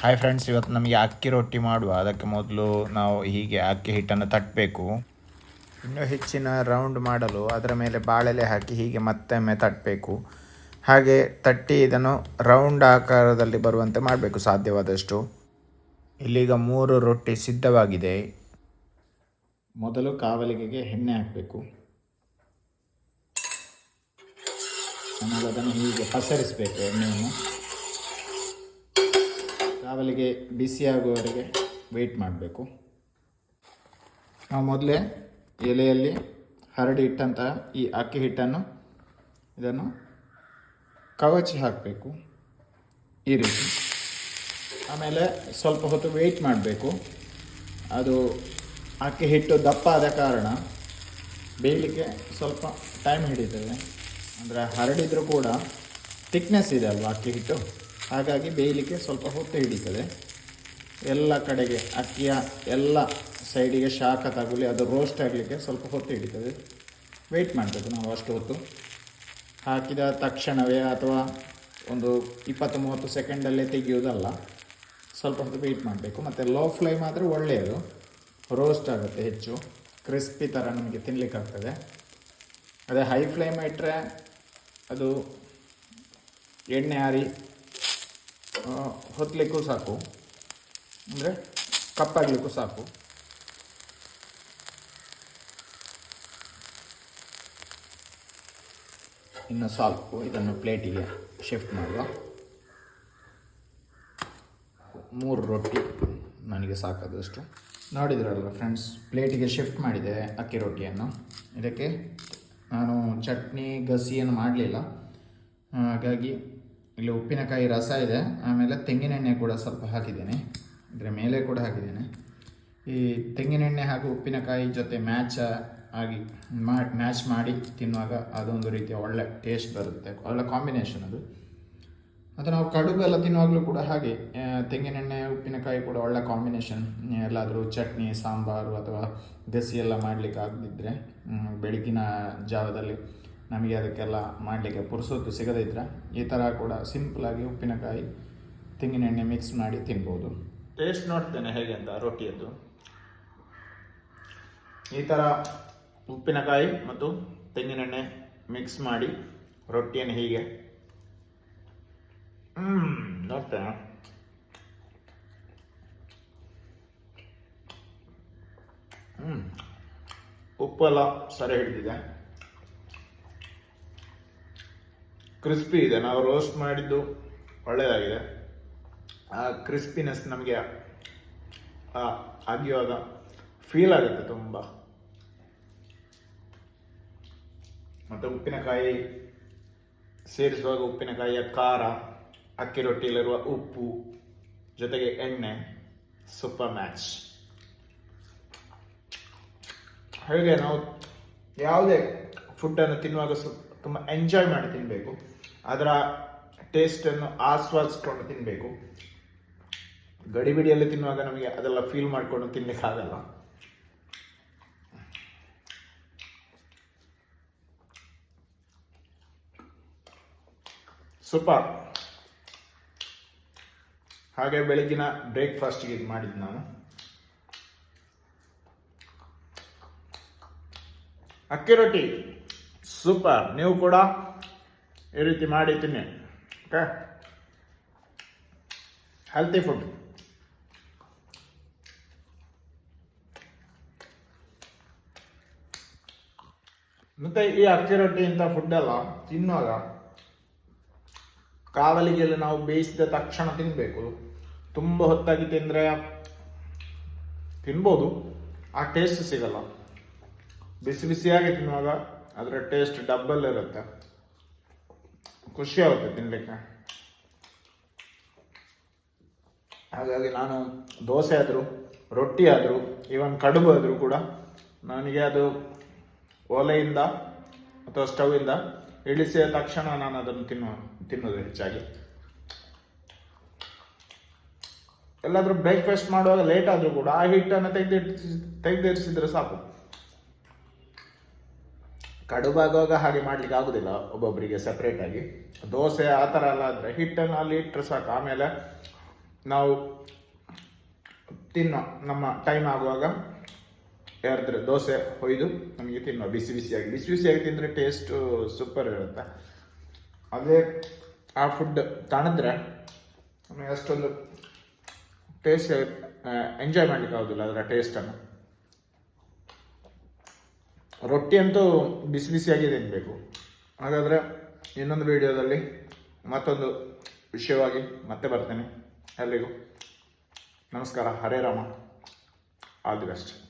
Hi friends ಇವತ್ತು ನಮಗೆ ಅಕ್ಕಿ ರೊಟ್ಟಿ ಮಾಡುವ. ಅದಕ್ಕೆ ಮೊದಲು ನಾವು ಹೀಗೆ ಅಕ್ಕಿ ಹಿಟ್ಟನ್ನು ತಟ್ಟಬೇಕು. ಇನ್ನೂ ಹೆಚ್ಚಿನ ರೌಂಡ್ ಮಾಡಲು ಅದರ ಮೇಲೆ ಬಾಳೆಲೆ ಹಾಕಿ ಹೀಗೆ ಮತ್ತೊಮ್ಮೆ ತಟ್ಟಬೇಕು. ಹಾಗೆ ತಟ್ಟಿ ಇದನ್ನು ರೌಂಡ್ ಆಕಾರದಲ್ಲಿ ಬರುವಂತೆ ಮಾಡಬೇಕು, ಸಾಧ್ಯವಾದಷ್ಟು. ಇಲ್ಲೀಗ ಮೂರು ರೊಟ್ಟಿ ಸಿದ್ಧವಾಗಿದೆ. ಮೊದಲು ಕಾವಲಿಗೆಗೆ ಎಣ್ಣೆ ಹಾಕಬೇಕು. ಆಮೇಲೆ ಅದನ್ನು ಹೀಗೆ ಪಸರಿಸಬೇಕು ಎಣ್ಣೆಯನ್ನು. ಕಾವಲಿಗೆ ಬಿಸಿಯಾಗುವವರೆಗೆ ವೆಯ್ಟ್ ಮಾಡಬೇಕು. ನಾವು ಮೊದಲೇ ಎಲೆಯಲ್ಲಿ ಹರಡಿ ಇಟ್ಟಂತಹ ಈ ಅಕ್ಕಿ ಹಿಟ್ಟನ್ನು, ಇದನ್ನು ಕವಚಿ ಹಾಕಬೇಕು. ಈ ರೀತಿ. ಆಮೇಲೆ ಸ್ವಲ್ಪ ಹೊತ್ತು ವೆಯ್ಟ್ ಮಾಡಬೇಕು. ಅದು ಅಕ್ಕಿ ಹಿಟ್ಟು ದಪ್ಪ ಆದ ಕಾರಣ ಬೇಯಲಿಕ್ಕೆ ಸ್ವಲ್ಪ ಟೈಮ್ ಹಿಡಿತದೆ. ಅಂದರೆ ಹರಡಿದರೂ ಕೂಡ ಥಿಕ್ನೆಸ್ ಇದೆ ಅಲ್ವಾ ಅಕ್ಕಿ ಹಿಟ್ಟು? ಹಾಗಾಗಿ ಬೇಯಲಿಕ್ಕೆ ಸ್ವಲ್ಪ ಹೊತ್ತು ಹಿಡಿತದೆ. ಎಲ್ಲ ಕಡೆಗೆ ಅಕ್ಕಿಯ ಎಲ್ಲ ಸೈಡಿಗೆ ಶಾಖ ತಗುಲಿ ಅದು ರೋಸ್ಟ್ ಆಗಲಿಕ್ಕೆ ಸ್ವಲ್ಪ ಹೊತ್ತು ಹಿಡಿತದೆ. ವೆಯ್ಟ್ ಮಾಡಬೇಕು ನಾವು ಅಷ್ಟು ಹೊತ್ತು. ಹಾಕಿದ ತಕ್ಷಣವೇ ಅಥವಾ ಒಂದು ಇಪ್ಪತ್ತು ಮೂವತ್ತು ಸೆಕೆಂಡಲ್ಲೇ ತೆಗೆಯೋದಲ್ಲ ಸ್ವಲ್ಪ ಹೊತ್ತು ವೆಯ್ಟ್ ಮಾಡಬೇಕು. ಮತ್ತು ಲೋ ಫ್ಲೇಮ್ ಆದರೆ ಒಳ್ಳೆಯದು. ರೋಸ್ಟ್ ಆಗುತ್ತೆ ಹೆಚ್ಚು. ಕ್ರಿಸ್ಪಿ ಥರ ನಮಗೆ ತಿನ್ನಲಿಕ್ಕಾಗ್ತದೆ ಅದೇ ಹೈ ಫ್ಲೇಮ್ ಇಟ್ಟರೆ ಅದು ಎಣ್ಣೆ ಹಾರಿ ಹೊತ್ತಲಿಕ್ಕೂ ಸಾಕು. ಅಂದರೆ ಕಪ್ಪಾಗಲಿಕ್ಕೂ ಸಾಕು. ಇನ್ನು ಸಾಲ್ಕು, ಇದನ್ನು ಪ್ಲೇಟಿಗೆ ಶಿಫ್ಟ್ ಮಾಡುವ. ಮೂರು ರೊಟ್ಟಿ ನನಗೆ ಸಾಕಾದಷ್ಟು. ನೋಡಿದ್ರಲ್ಲ ಫ್ರೆಂಡ್ಸ್ ಪ್ಲೇಟಿಗೆ ಶಿಫ್ಟ್ ಮಾಡಿದೆ ಅಕ್ಕಿ ರೊಟ್ಟಿಯನ್ನು. ಇದಕ್ಕೆ ನಾನು ಚಟ್ನಿ ಗಸಿಯನ್ನು ಮಾಡಲಿಲ್ಲ. ಹಾಗಾಗಿ ಇಲ್ಲಿ ಉಪ್ಪಿನಕಾಯಿ ರಸ ಇದೆ. ಆಮೇಲೆ ತೆಂಗಿನೆಣ್ಣೆ ಕೂಡ ಸ್ವಲ್ಪ ಹಾಕಿದ್ದೇನೆ. ಇದರ ಮೇಲೆ ಕೂಡ ಹಾಕಿದ್ದೇನೆ. ಈ ತೆಂಗಿನೆಣ್ಣೆ ಹಾಗೂ ಉಪ್ಪಿನಕಾಯಿ ಜೊತೆ ಮ್ಯಾಚ್ ಆಗಿ ಮ್ಯಾಚ್ ಮಾಡಿ ತಿನ್ನುವಾಗ ಅದೊಂದು ರೀತಿಯ ಒಳ್ಳೆ ಟೇಸ್ಟ್ ಬರುತ್ತೆ. ಒಳ್ಳೆ ಕಾಂಬಿನೇಷನ್ ಅದು. ಅದು ನಾವು ಕಡುಬು ಎಲ್ಲ ತಿನ್ನುವಾಗಲೂ ಕೂಡ ಹಾಗೆ ತೆಂಗಿನೆಣ್ಣೆ ಉಪ್ಪಿನಕಾಯಿ ಕೂಡ ಒಳ್ಳೆ ಕಾಂಬಿನೇಷನ್ ಎಲ್ಲಾದರೂ ಚಟ್ನಿ, ಸಾಂಬಾರು ಅಥವಾ ದಸಿ ಎಲ್ಲ ಮಾಡಲಿಕ್ಕೆ ಆಗದಿದ್ದರೆ ಬೆಳಗಿನ ಜಾವದಲ್ಲಿ ನಮಗೆ ಅದಕ್ಕೆಲ್ಲ ಮಾಡಲಿಕ್ಕೆ ಪುರ್ಸೊತ್ತು ಸಿಗದಿದ್ದರೆ ಈ ಥರ ಕೂಡ ಸಿಂಪಲಾಗಿ ಉಪ್ಪಿನಕಾಯಿ, ತೆಂಗಿನೆಣ್ಣೆ ಮಿಕ್ಸ್ ಮಾಡಿ ತಿನ್ಬೋದು. ಟೇಸ್ಟ್ ನೋಡ್ತೇನೆ ಹೇಗೆ ಅಂತ ರೊಟ್ಟಿಯದ್ದು. ಈ ಥರ ಉಪ್ಪಿನಕಾಯಿ ಮತ್ತು ತೆಂಗಿನೆಣ್ಣೆ ಮಿಕ್ಸ್ ಮಾಡಿ ರೊಟ್ಟಿಯನ್ನು ಹೀಗೆ. ಹ್ಞೂ ನೋಡ್ತೇನೆ. ಹ್ಞೂ ಉಪ್ಪೆಲ್ಲ ಸರಿ ಹಿಡಿದಿದೆ. ಕ್ರಿಸ್ಪಿ ಇದೆ. ನಾವು ರೋಸ್ಟ್ ಮಾಡಿದ್ದು ಒಳ್ಳೆಯದಾಗಿದೆ ಆ ಕ್ರಿಸ್ಪಿನೆಸ್ ನಮಗೆ ಅಗಿಯುವಾಗ ಫೀಲ್ ಆಗುತ್ತೆ ತುಂಬ. ಮತ್ತು ಉಪ್ಪಿನಕಾಯಿ ಸೇರಿಸುವಾಗ ಉಪ್ಪಿನಕಾಯಿಯ ಖಾರ, ಅಕ್ಕಿ ರೊಟ್ಟಿಯಲ್ಲಿರುವ ಉಪ್ಪು, ಜೊತೆಗೆ ಎಣ್ಣೆ ಸೂಪರ್ ಮ್ಯಾಚ್ ಹಾಗೆ ನಾವು ಯಾವುದೇ ಫುಡ್ಡನ್ನು ತಿನ್ನುವಾಗ ಸ್ವಲ್ಪ ತುಂಬ ಎಂಜಾಯ್ ಮಾಡಿ ತಿನ್ನಬೇಕು ಅದರ ಟೇಸ್ಟನ್ನು ಆಸ್ವಾದಿಸ್ಕೊಂಡು ತಿನ್ನಬೇಕು ಗಡಿಬಿಡಿಯಲ್ಲಿ ತಿನ್ನುವಾಗ ನಮಗೆ ಅದೆಲ್ಲ ಫೀಲ್ ಮಾಡಿಕೊಂಡು ತಿನ್ನಲಿಕ್ಕಾಗಲ್ಲ ಸೂಪರ್. ಹಾಗೆ ಬೆಳಗಿನ ಬ್ರೇಕ್ಫಾಸ್ಟ್ಗೆ ಇದು ಮಾಡಿದ್ದು ನಾನು. ಅಕ್ಕಿ ರೊಟ್ಟಿ. ಸೂಪರ್. ನೀವು ಕೂಡ? ಈ ರೀತಿ ಮಾಡಿ ತಿನ್ನಿ ಓಕೆ ಹೆಲ್ತಿ ಫುಡ್ ಮತ್ತೆ ಈ ಅಕ್ಕಿ ರೊಟ್ಟಿ ಇಂಥ ಫುಡ್ ಎಲ್ಲ ತಿನ್ನುವಾಗ ಕಾವಲಿಗೆಲ್ಲ ನಾವು ಬೇಯಿಸಿದ ತಕ್ಷಣ ತಿನ್ನಬೇಕು ತುಂಬ ಹೊತ್ತಾಗಿ ತಿಂದರೆ ತಿನ್ಬೋದು. ಆ ಟೇಸ್ಟ್ ಸಿಗಲ್ಲ. ಬಿಸಿ ಬಿಸಿಯಾಗಿ ತಿನ್ನುವಾಗ ಅದರ ಟೇಸ್ಟ್ ಡಬ್ಬಲ್ ಇರುತ್ತೆ. ಖುಷಿ ಆಗುತ್ತೆ ತಿನ್ನಲಿಕ್ಕೆ ಹಾಗಾಗಿ ನಾನು ದೋಸೆ ಆದರೂ, ರೊಟ್ಟಿ ಆದರೂ ಈವನ್ ಕಡುಬು ಆದರೂ ಕೂಡ ನನಗೆ ಅದು ಒಲೆಯಿಂದ ಅಥವಾ ಸ್ಟವಿಂದ ಇಳಿಸಿದ ತಕ್ಷಣ ನಾನು ಅದನ್ನು ತಿನ್ನುವ ತಿನ್ನೋದು ಹೆಚ್ಚಾಗಿ. ಎಲ್ಲಾದರೂ ಬ್ರೇಕ್ಫಾಸ್ಟ್ ಮಾಡುವಾಗ ಲೇಟ್ ಆದರೂ ಕೂಡ ಆ ಹಿಟ್ಟನ್ನು ತೆಗೆದಿರಿಸಿ ತೆಗೆದಿರಿಸಿದ್ರೆ ಸಾಕು. ಕಡುಬಾಗುವಾಗ ಹಾಗೆ ಮಾಡ್ಲಿಕ್ಕೆ ಆಗುದಿಲ್ಲ ಒಬ್ಬೊಬ್ಬರಿಗೆ ಸಪ್ರೇಟ್ ಆಗಿ. ದೋಸೆ ಆ ಥರ ಎಲ್ಲ ಆದರೆ ಹಿಟ್ಟನ್ನು ಅಲ್ಲಿ ಇಟ್ಟರೆ ಸಾಕು. ಆಮೇಲೆ ನಾವು ತಿನ್ನೋ, ನಮ್ಮ ಟೈಮ್ ಆಗುವಾಗ ಯಾರ್ದ್ರೆ ದೋಸೆ ಹೊಯ್ದು ನಮಗೆ ತಿನ್ನೋ ಬಿಸಿ ಬಿಸಿಯಾಗಿ ಬಿಸಿ ಬಿಸಿಯಾಗಿ ತಿಂದರೆ ಟೇಸ್ಟು ಸೂಪರ್ ಇರುತ್ತೆ. ಅದೇ ಆ ಫುಡ್ ತಣಿದ್ರೆ ಅಷ್ಟೊಂದು ಟೇಸ್ಟ್ ಎಂಜಾಯ್ ಮಾಡ್ಲಿಕ್ಕೆ ಆಗೋದಿಲ್ಲ ಅದರ ಟೇಸ್ಟನ್ನು ರೊಟ್ಟಿ ಅಂತೂ ಬಿಸಿ ಬಿಸಿಯಾಗಿ ತಿನ್ನಬೇಕು ಹಾಗಾದರೆ ಇನ್ನೊಂದು ವಿಡಿಯೋದಲ್ಲಿ ಮತ್ತೊಂದು ವಿಷಯವಾಗಿ ಮತ್ತೆ ಬರ್ತೇನೆ. ಎಲ್ಲಿಗೂ ನಮಸ್ಕಾರ. Hare Rama. All the best.